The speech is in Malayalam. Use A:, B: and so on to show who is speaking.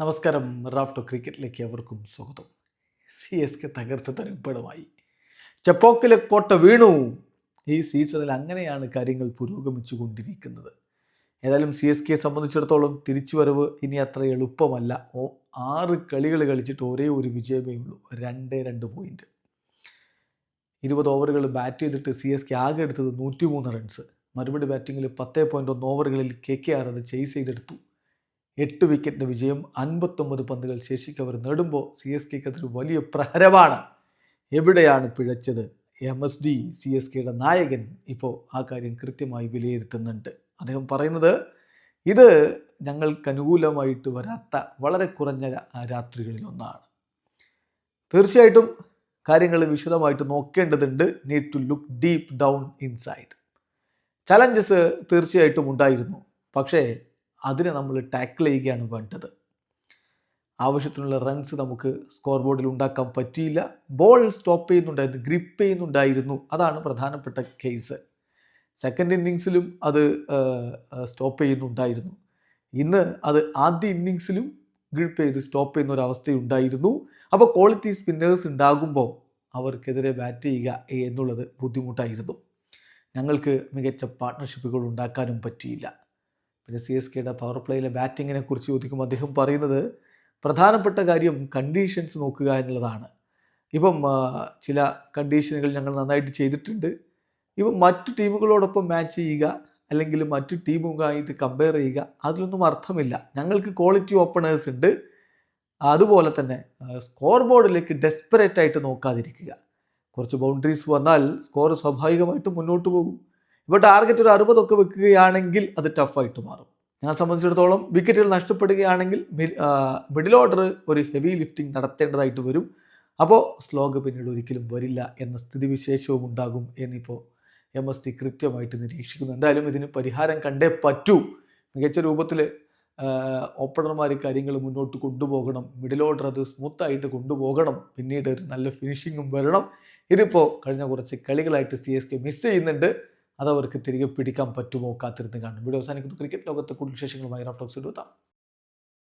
A: നമസ്കാരം. റാഫ്റ്റോ ക്രിക്കറ്റിലേക്ക് അവർക്കും സ്വാഗതം. സി എസ് കെ തകർത്ത് തരപ്പെടുമായി. ചെപ്പോക്കിലെ കോട്ട വീണു. ഈ സീസണിൽ അങ്ങനെയാണ് കാര്യങ്ങൾ പുരോഗമിച്ചു കൊണ്ടിരിക്കുന്നത് ഏതായാലും സി എസ് കെയെ സംബന്ധിച്ചിടത്തോളം തിരിച്ചുവരവ് ഇനി അത്ര എളുപ്പമല്ല. ഓ ആറ് കളികൾ കളിച്ചിട്ട് ഒരേ ഒരു വിജയമേ ഉള്ളൂ. രണ്ട് രണ്ട് പോയിന്റ് ഇരുപത് ഓവറുകൾ ബാറ്റ് ചെയ്തിട്ട് സി എസ് കെ ആകെ എടുത്തത് നൂറ്റിമൂന്ന് റൺസ് മറുപടി ബാറ്റിങ്ങിൽ പത്തേ പോയിന്റ് ഒന്ന് ഓവറുകളിൽ കെ കെ ആർ അത് ചേസ് ചെയ്തെടുത്തു. എട്ട് വിക്കറ്റിന്റെ വിജയം അൻപത്തൊമ്പത് പന്തുകൾ ശേഷിക്കവർ നേടുമ്പോൾ സി എസ് കെക്ക് അതൊരു വലിയ പ്രഹരമാണ്. എവിടെയാണ് പിഴച്ചത്? M S D C S കെയുടെ നായകൻ ഇപ്പോൾ ആ കാര്യം കൃത്യമായി വിലയിരുത്തുന്നുണ്ട്. അദ്ദേഹം പറയുന്നത് ഇത് ഞങ്ങൾക്ക് അനുകൂലമായിട്ട് വരാത്ത വളരെ കുറഞ്ഞ രാത്രികളിലൊന്നാണ് തീർച്ചയായിട്ടും കാര്യങ്ങൾ വിശദമായിട്ട് നോക്കേണ്ടതുണ്ട്. Need to look deep down inside challenges തീർച്ചയായിട്ടും ഉണ്ടായിരുന്നു. പക്ഷേ അതിനെ നമ്മൾ ടാക്കിൾ ചെയ്യുകയാണ് വേണ്ടത്. ആവശ്യത്തിനുള്ള റൺസ് നമുക്ക് സ്കോർ ബോർഡിൽ ഉണ്ടാക്കാൻ പറ്റിയില്ല. ബോൾ സ്റ്റോപ്പ് ചെയ്യുന്നുണ്ടായിരുന്നു ഗ്രിപ്പ് ചെയ്യുന്നുണ്ടായിരുന്നു. അതാണ് പ്രധാനപ്പെട്ട കേസ് സെക്കൻഡ് ഇന്നിങ്സിലും അത് സ്റ്റോപ്പ് ചെയ്യുന്നുണ്ടായിരുന്നു. ഇന്ന് അത് ആദ്യ ഇന്നിങ്സിലും ഗ്രിപ്പ് ചെയ്ത് സ്റ്റോപ്പ് ചെയ്യുന്ന ഒരു അവസ്ഥയുണ്ടായിരുന്നു. അപ്പോൾ ക്വാളിറ്റി സ്പിന്നേഴ്സ് ഉണ്ടാകുമ്പോൾ അവർക്കെതിരെ ബാറ്റ് ചെയ്യുക എന്നുള്ളത് ബുദ്ധിമുട്ടായിരുന്നു. ഞങ്ങൾക്ക് മികച്ച പാർട്ട്ണർഷിപ്പുകൾ ഉണ്ടാക്കാനും പറ്റിയില്ല. പിന്നെ സി എസ് കെയുടെ പവർ പ്ലേയിലെ ബാറ്റിങ്ങിനെ കുറിച്ച് ചോദിക്കുമ്പോൾ അദ്ദേഹം പറയുന്നത് പ്രധാനപ്പെട്ട കാര്യം കണ്ടീഷൻസ് നോക്കുക എന്നുള്ളതാണ്. ഇപ്പം ചില കണ്ടീഷനുകൾ ഞങ്ങൾ നന്നായിട്ട് ചെയ്തിട്ടുണ്ട്. ഇപ്പം മറ്റു ടീമുകളോടൊപ്പം മാച്ച് ചെയ്യുക അല്ലെങ്കിൽ മറ്റു ടീമുമായിട്ട് കമ്പയർ ചെയ്യുക അതിലൊന്നും അർത്ഥമില്ല. ഞങ്ങൾക്ക് ക്വാളിറ്റി ഓപ്പണേഴ്സ് ഉണ്ട്. അതുപോലെ തന്നെ സ്കോർ ബോർഡിലേക്ക് ഡെസ്പെറേറ്റ് ആയിട്ട് നോക്കാതിരിക്കുക. കുറച്ച് ബൗണ്ടറീസ് വന്നാൽ സ്കോർ സ്വാഭാവികമായിട്ട് മുന്നോട്ട് പോകും. ഇപ്പോൾ ടാർഗറ്റ് ഒരു അറുപതൊക്കെ വെക്കുകയാണെങ്കിൽ അത് ടഫായിട്ട് മാറും. ഞാൻ സംബന്ധിച്ചിടത്തോളം വിക്കറ്റുകൾ നഷ്ടപ്പെടുകയാണെങ്കിൽ മിഡിൽ ഓർഡർ ഒരു ഹെവി ലിഫ്റ്റിംഗ് നടത്തേണ്ടതായിട്ട് വരും. അപ്പോൾ സ്ലോഗ് പിന്നീട് ഒരിക്കലും വരില്ല എന്ന സ്ഥിതിവിശേഷവും ഉണ്ടാകും എന്നിപ്പോൾ എം എസ് ടി കൃത്യമായിട്ട് നിരീക്ഷിക്കുന്നു എന്തായാലും ഇതിന് പരിഹാരം കണ്ടേ പറ്റൂ. മികച്ച രൂപത്തിൽ ഓപ്പണർമാർ കാര്യങ്ങൾ മുന്നോട്ട് കൊണ്ടുപോകണം. മിഡിൽ ഓർഡർ അത് സ്മൂത്തായിട്ട് കൊണ്ടുപോകണം. പിന്നീട് ഒരു നല്ല ഫിനിഷിങ്ങും വരണം. ഇതിപ്പോൾ കഴിഞ്ഞ കുറച്ച് കളികളായിട്ട് സി എസ് കെ മിസ് ചെയ്യുന്നുണ്ട്. അത് അവർക്ക് തിരികെ പിടിക്കാൻ പറ്റുമോ കാത്തിരുന്ന് കാണും. വീഡിയോ അവസാനിക്കുന്നു. ക്രിക്കറ്റ് ലോകത്തെ കൂടുതൽ വിശേഷങ്ങളുമായി റാഫ്റ്റോക്സ് എടുത്താം